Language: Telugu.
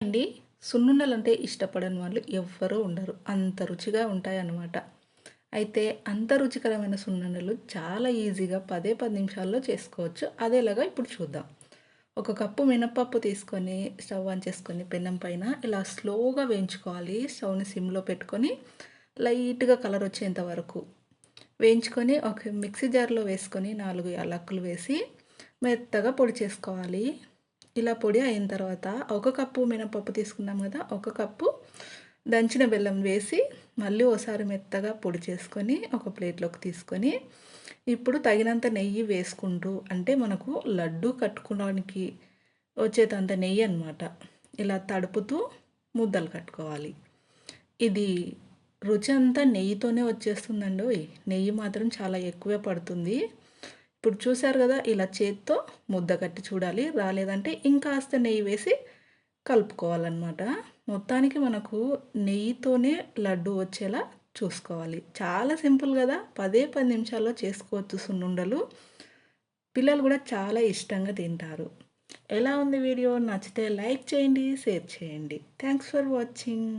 అండి. సున్నుండలు అంటే ఇష్టపడని వాళ్ళు ఎవ్వరూ ఉండరు. అంత రుచిగా ఉంటాయన్నమాట. అయితే అంత రుచికరమైన సున్నుండలు చాలా ఈజీగా పదే పది నిమిషాల్లో చేసుకోవచ్చు. అదేలాగా ఇప్పుడు చూద్దాం. ఒక కప్పు మినప్పప్పు తీసుకొని స్టవ్ ఆన్ చేసుకొని పెన్నం పైన ఇలా స్లోగా వేయించుకోవాలి. స్టవ్ని సిమ్లో పెట్టుకొని లైట్గా కలర్ వచ్చేంత వరకు వేయించుకొని ఒక మిక్సీ జార్లో వేసుకొని నాలుగు యాలక్కులు వేసి మెత్తగా పొడి చేసుకోవాలి. ఇలా పొడి అయిన తర్వాత ఒక కప్పు మినపప్పు తీసుకున్నాం కదా ఒక కప్పు దంచిన బెల్లం వేసి మళ్ళీ ఒకసారి మెత్తగా పొడి చేసుకొని ఒక ప్లేట్లోకి తీసుకొని ఇప్పుడు తగినంత నెయ్యి వేసుకుంటూ అంటే మనకు లడ్డు కట్టుకోవడానికి వచ్చేటంత నెయ్యి అనమాట ఇలా తడుపుతూ ముద్దలు కట్టుకోవాలి. ఇది రుచి అంతా నెయ్యితోనే వచ్చేస్తుందండి నెయ్యి మాత్రం చాలా ఎక్కువే పడుతుంది. ఇప్పుడు చూశారు కదా ఇలా చేత్తో ముద్ద కట్టి చూడాలి. రాలేదంటే ఇంకాస్త నెయ్యి వేసి కలుపుకోవాలన్నమాట. మొత్తానికి మనకు నెయ్యితోనే లడ్డు వచ్చేలా చూసుకోవాలి. చాలా సింపుల్ కదా పదే పది నిమిషాల్లో చేసుకోవచ్చు సున్నుండలు. పిల్లలు కూడా చాలా ఇష్టంగా తింటారు. ఎలా ఉంది వీడియో? నచ్చితే లైక్ చేయండి షేర్ చేయండి. Thanks for watching